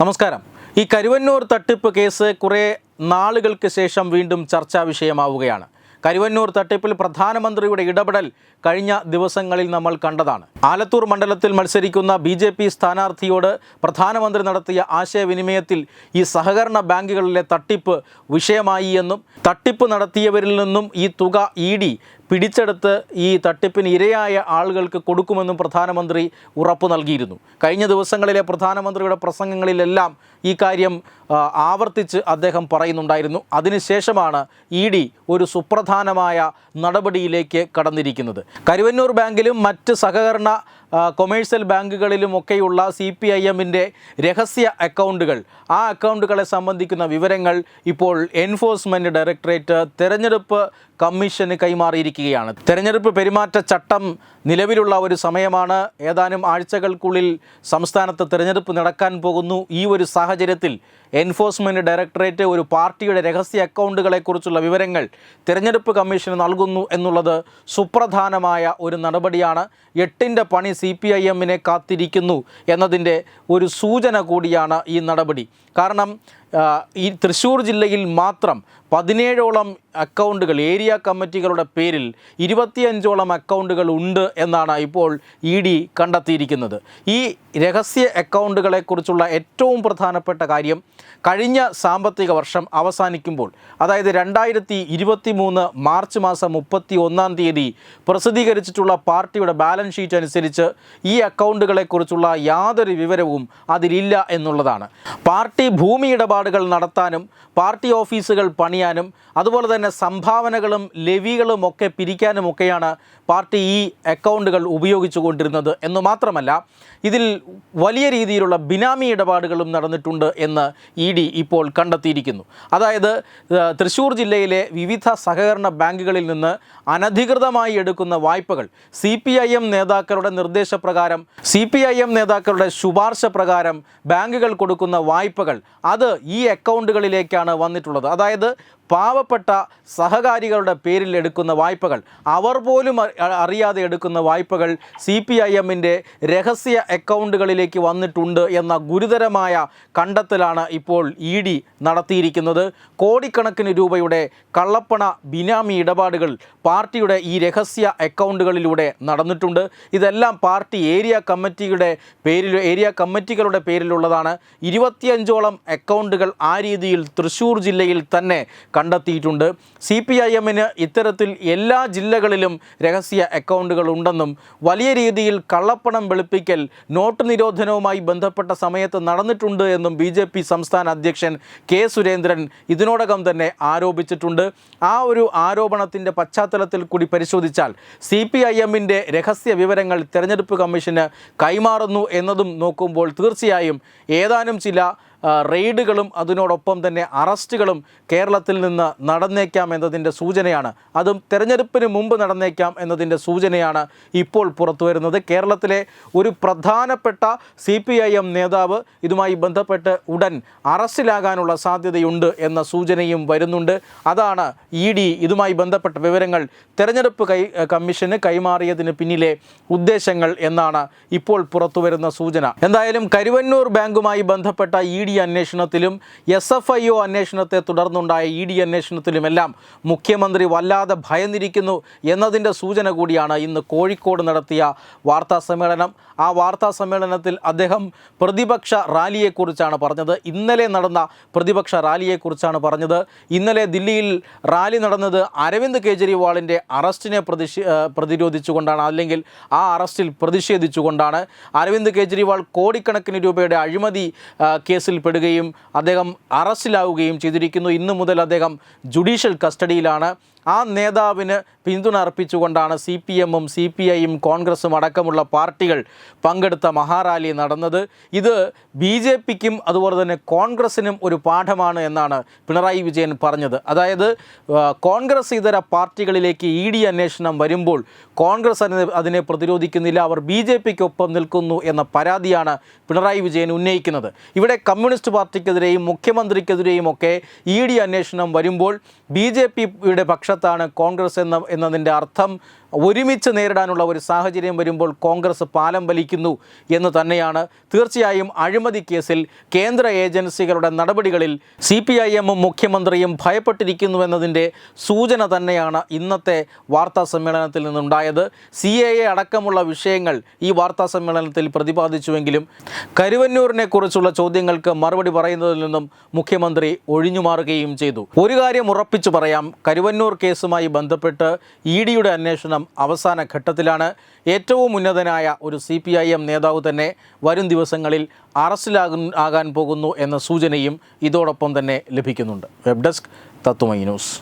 നമസ്കാരം. ഈ കരുവന്നൂർ തട്ടിപ്പ് കേസ് കുറേ നാളുകൾക്ക് ശേഷം വീണ്ടും ചർച്ചാ വിഷയമാവുകയാണ്. കരുവന്നൂർ തട്ടിപ്പിൽ പ്രധാനമന്ത്രിയുടെ ഇടപെടൽ കഴിഞ്ഞ ദിവസങ്ങളിൽ നമ്മൾ കണ്ടതാണ്. ആലത്തൂർ മണ്ഡലത്തിൽ മത്സരിക്കുന്ന ബി ജെ പി സ്ഥാനാർത്ഥിയോട് പ്രധാനമന്ത്രി നടത്തിയ ആശയവിനിമയത്തിൽ ഈ സഹകരണ ബാങ്കുകളിലെ തട്ടിപ്പ് വിഷയമായി എന്നും തട്ടിപ്പ് നടത്തിയവരിൽ നിന്നും ഈ തുക ഇ ഡി പിടിച്ചെടുത്ത് ഈ തട്ടിപ്പിന് ഇരയായ ആളുകൾക്ക് കൊടുക്കുമെന്നും പ്രധാനമന്ത്രി ഉറപ്പ് നൽകിയിരുന്നു. കഴിഞ്ഞ ദിവസങ്ങളിലെ പ്രധാനമന്ത്രിയുടെ പ്രസംഗങ്ങളിലെല്ലാം ഈ കാര്യം ആവർത്തിച്ച് അദ്ദേഹം പറയുന്നുണ്ടായിരുന്നു. അതിനുശേഷമാണ് ഇ ഡി ഒരു സുപ്രധാനമായ നടപടിയിലേക്ക് കടന്നിരിക്കുന്നത്. കരുവന്നൂർ ബാങ്കിലും മറ്റ് സഹകരണ ആ, ബാങ്കുകളിലും ഒക്കെയുള്ള സി പി ഐ എമ്മിന്റെ രഹസ്യ അക്കൗണ്ടുകൾ. ആ അക്കൗണ്ടുകളെ സംബന്ധിക്കുന്ന വിവരങ്ങൾ ഇപ്പോൾ എൻഫോഴ്സ്മെന്റ് ഡയറക്ടറേറ്റ് തെരഞ്ഞെടുപ്പ് കമ്മീഷന് കൈമാറിയിരിക്കുകയാണ്. തെരഞ്ഞെടുപ്പ് പെരുമാറ്റ ചട്ടം നിലവിലുള്ള ഒരു സമയമാണ്. ഏതാനും ആഴ്ചകൾക്കുള്ളിൽ സംസ്ഥാനത്ത് തെരഞ്ഞെടുപ്പ് നടക്കാൻ പോകുന്നു. ഈ ഒരു സാഹചര്യത്തിൽ എൻഫോഴ്സ്മെന്റ് ഡയറക്ടറേറ്റ് ഒരു പാർട്ടിയുടെ രഹസ്യ അക്കൗണ്ടുകളെക്കുറിച്ചുള്ള വിവരങ്ങൾ തിരഞ്ഞെടുപ്പ് കമ്മീഷന് നൽകുന്നു എന്നുള്ളത് സുപ്രധാനമായ ഒരു നടപടിയാണ്. എട്ടിന്റെ പണി സി പി ഐ എമ്മിനെ കാത്തിരിക്കുന്നു എന്നതിന്റെ ഒരു സൂചന കൂടിയാണ് ഈ നടപടി. കാരണം ഈ തൃശ്ശൂർ ജില്ലയിൽ മാത്രം പതിനേഴോളം അക്കൗണ്ടുകൾ ഏരിയ കമ്മിറ്റികളുടെ പേരിൽ ഇരുപത്തിയഞ്ചോളം അക്കൗണ്ടുകൾ ഉണ്ട് എന്നാണ് ഇപ്പോൾ ഇ ഡി കണ്ടെത്തിയിരിക്കുന്നത്. ഈ രഹസ്യ അക്കൗണ്ടുകളെക്കുറിച്ചുള്ള ഏറ്റവും പ്രധാനപ്പെട്ട കാര്യം കഴിഞ്ഞ സാമ്പത്തിക വർഷം അവസാനിക്കുമ്പോൾ അതായത് രണ്ടായിരത്തി ഇരുപത്തി മൂന്ന് മാർച്ച് മാസം മുപ്പത്തി ഒന്നാം തീയതി പ്രസിദ്ധീകരിച്ചിട്ടുള്ള പാർട്ടിയുടെ ബാലൻസ് ഷീറ്റ് അനുസരിച്ച് ഈ അക്കൗണ്ടുകളെക്കുറിച്ചുള്ള യാതൊരു വിവരവും അതിലില്ല എന്നുള്ളതാണ്. പാർട്ടി ഭൂമി ഇടപാടുകൾ നടത്താനും പാർട്ടി ഓഫീസുകൾ പണിയാനും അതുപോലെ തന്നെ സംഭാവനകളും ലെവികളും ഒക്കെ പിരിക്കാനുമൊക്കെയാണ് പാർട്ടി ഈ അക്കൗണ്ടുകൾ ഉപയോഗിച്ചു കൊണ്ടിരുന്നത് എന്ന് മാത്രമല്ല ഇതിൽ വലിയ രീതിയിലുള്ള ബിനാമി ഇടപാടുകളും നടന്നിട്ടുണ്ട് എന്ന് ഇ ഡി ഇപ്പോൾ കണ്ടെത്തിയിരിക്കുന്നു. അതായത് തൃശ്ശൂർ ജില്ലയിലെ വിവിധ സഹകരണ ബാങ്കുകളിൽ നിന്ന് അനധികൃതമായി എടുക്കുന്ന വായ്പകൾ സി പി ഐ എം നേതാക്കളുടെ നിർദ്ദേശപ്രകാരം സി പി ഐ എം നേതാക്കളുടെ ശുപാർശ പ്രകാരം ബാങ്കുകൾ കൊടുക്കുന്ന വായ്പകൾ അത് ഈ അക്കൗണ്ടുകളിലേക്കാണ് വന്നിട്ടുള്ളത്. അതായത് പാവപ്പെട്ട സഹകാരികളുടെ പേരിൽ എടുക്കുന്ന വായ്പകൾ അവർ പോലും അറിയാതെ എടുക്കുന്ന വായ്പകൾ സി പി ഐ എമ്മിന്റെ രഹസ്യ അക്കൗണ്ടുകളിലേക്ക് വന്നിട്ടുണ്ട് എന്ന ഗുരുതരമായ കണ്ടെത്തലാണ് ഇപ്പോൾ ഇ ഡി നടത്തിയിരിക്കുന്നത്. കോടിക്കണക്കിന് രൂപയുടെ കള്ളപ്പണ ബിനാമി ഇടപാടുകൾ പാർട്ടിയുടെ ഈ രഹസ്യ അക്കൗണ്ടുകളിലൂടെ നടന്നിട്ടുണ്ട്. ഇതെല്ലാം പാർട്ടി ഏരിയ കമ്മിറ്റിയുടെ പേരിൽ ഏരിയ കമ്മിറ്റികളുടെ പേരിലുള്ളതാണ്. ഇരുപത്തിയഞ്ചോളം അക്കൗണ്ടുകൾ ആ രീതിയിൽ തൃശ്ശൂർ ജില്ലയിൽ തന്നെ കണ്ടെത്തിയിട്ടുണ്ട്. സി പി ഐ എമ്മിന് ഇത്തരത്തിൽ എല്ലാ ജില്ലകളിലും രഹസ്യ അക്കൗണ്ടുകൾ ഉണ്ടെന്നും വലിയ രീതിയിൽ കള്ളപ്പണം വെളുപ്പിക്കൽ നോട്ട് നിരോധനവുമായി ബന്ധപ്പെട്ട സമയത്ത് നടന്നിട്ടുണ്ട് എന്നും ബി ജെ പി സംസ്ഥാന അധ്യക്ഷൻ കെ സുരേന്ദ്രൻ ഇതിനോടകം തന്നെ ആരോപിച്ചിട്ടുണ്ട്. ആ ഒരു ആരോപണത്തിന്റെ പശ്ചാത്തലത്തിൽ കൂടി പരിശോധിച്ചാൽ സി പി ഐ എമ്മിന്റെ രഹസ്യ വിവരങ്ങൾ തെരഞ്ഞെടുപ്പ് കമ്മീഷന് കൈമാറുന്നു എന്നതും നോക്കുമ്പോൾ തീർച്ചയായും ഏതാനും ചില റെയ്ഡുകളും അതിനോടൊപ്പം തന്നെ അറസ്റ്റുകളും കേരളത്തിൽ നിന്ന് നടന്നേക്കാം എന്നതിന്റെ സൂചനയാണ്. അതും തെരഞ്ഞെടുപ്പിന് മുമ്പ് നടന്നേക്കാം എന്നതിന്റെ സൂചനയാണ് ഇപ്പോൾ പുറത്തുവരുന്നത് കേരളത്തിലെ ഒരു പ്രധാനപ്പെട്ട സി നേതാവ് ഇതുമായി ബന്ധപ്പെട്ട് ഉടൻ അറസ്റ്റിലാകാനുള്ള സാധ്യതയുണ്ട് എന്ന സൂചനയും വരുന്നുണ്ട്. അതാണ് ഇ ഡി ഇതുമായി ബന്ധപ്പെട്ട വിവരങ്ങൾ തെരഞ്ഞെടുപ്പ് കൈ കമ്മീഷന് കൈമാറിയതിന് പിന്നിലെ ഉദ്ദേശങ്ങൾ എന്നാണ് ഇപ്പോൾ പുറത്തുവരുന്ന സൂചന. എന്തായാലും കരുവന്നൂർ ബാങ്കുമായി ബന്ധപ്പെട്ട ഇ ഡി അന്വേഷണത്തിലും എസ് എഫ് ഐ ഒ അന്വേഷണത്തെ തുടർന്നുണ്ടായ ഇ ഡി അന്വേഷണത്തിലുമെല്ലാം മുഖ്യമന്ത്രി വല്ലാതെ ഭയന്നിരിക്കുന്നു എന്നതിന്റെ സൂചന കൂടിയാണ് ഇന്ന് കോഴിക്കോട് നടത്തിയ വാർത്താ സമ്മേളനം. ആ വാർത്താ സമ്മേളനത്തിൽ അദ്ദേഹം പ്രതിപക്ഷ റാലിയെക്കുറിച്ചാണ് പറഞ്ഞത്. ഇന്നലെ നടന്ന പ്രതിപക്ഷ റാലിയെക്കുറിച്ചാണ് പറഞ്ഞത്. ഇന്നലെ ദില്ലിയിൽ റാലി നടന്നത് അരവിന്ദ് കെജ്രിവാളിന്റെ അറസ്റ്റിനെ പ്രതിഷേ പ്രതിരോധിച്ചുകൊണ്ടാണ് അല്ലെങ്കിൽ ആ അറസ്റ്റിൽ പ്രതിഷേധിച്ചുകൊണ്ടാണ്. അരവിന്ദ് കെജ്രിവാൾ കോടിക്കണക്കിന് രൂപയുടെ അഴിമതി കേസിൽ പെടുകയും അദ്ദേഹം അറസ്റ്റിലാവുകയും ചെയ്തിരിക്കുന്നു. ഇന്നു മുതൽ അദ്ദേഹം ജുഡീഷ്യൽ കസ്റ്റഡിയിലാണ്. ആ നേതാവിന് പിന്തുണ അർപ്പിച്ചുകൊണ്ടാണ് സി പി എമ്മും സി പി ഐയും കോൺഗ്രസും അടക്കമുള്ള പാർട്ടികൾ പങ്കെടുത്ത മഹാറാലി നടന്നത്. ഇത് ബി ജെ പിക്കും അതുപോലെ തന്നെ കോൺഗ്രസിനും ഒരു പാഠമാണ് എന്നാണ് പിണറായി വിജയൻ പറഞ്ഞത്. അതായത് കോൺഗ്രസ് ഇതര പാർട്ടികളിലേക്ക് ഇ ഡി അന്വേഷണം വരുമ്പോൾ കോൺഗ്രസ് അതിനെ പ്രതിരോധിക്കുന്നില്ല അവർ ബി ജെ പിക്കൊപ്പം നിൽക്കുന്നു എന്ന പരാതിയാണ് പിണറായി വിജയൻ ഉന്നയിക്കുന്നത്. ഇവിടെ കമ്മ്യൂണിസ്റ്റ് പാർട്ടിക്കെതിരെയും മുഖ്യമന്ത്രിക്കെതിരെയും ഒക്കെ ഇ ഡി അന്വേഷണം വരുമ്പോൾ ബി ജെ പിയുടെ പക്ഷത്താണ് കോൺഗ്രസ് എന്ന എന്നതിന്റെ അർത്ഥം ഒരുമിച്ച് നേരിടാനുള്ള ഒരു സാഹചര്യം വരുമ്പോൾ കോൺഗ്രസ് പാലം വലിക്കുന്നു എന്ന് തന്നെയാണ് തീർച്ചയായും അഴിമതി കേസിൽ കേന്ദ്ര ഏജൻസികളുടെ നടപടികളിൽ സി പി ഐ എമ്മും മുഖ്യമന്ത്രിയും ഭയപ്പെട്ടിരിക്കുന്നുവെന്നതിന്റെ സൂചന തന്നെയാണ് ഇന്നത്തെ വാർത്താ സമ്മേളനത്തിൽ നിന്നുണ്ടായത്. സി എ എ അടക്കമുള്ള വിഷയങ്ങൾ ഈ വാർത്താ സമ്മേളനത്തിൽ പ്രതിപാദിച്ചുവെങ്കിലും കരുവന്നൂരിനെ കുറിച്ചുള്ള ചോദ്യങ്ങൾക്ക് മറുപടി പറയുന്നതിൽ നിന്നും മുഖ്യമന്ത്രി ഒഴിഞ്ഞുമാറുകയും ചെയ്തു. ഒരു കാര്യം ഉറപ്പിച്ചു പറയാം. കരുവന്നൂർ കേസുമായി ബന്ധപ്പെട്ട് ഇ ഡിയുടെ അന്വേഷണം അവസാന ഘട്ടത്തിലാണ്. ഏറ്റവും ഉന്നതനായ ഒരു സി പി ഐ എം നേതാവ് തന്നെ വരും ദിവസങ്ങളിൽ അറസ്റ്റിലാകും ആകാൻ പോകുന്നു എന്ന സൂചനയും ഇതോടൊപ്പം തന്നെ ലഭിക്കുന്നുണ്ട്. Web desk Tatwamayi news.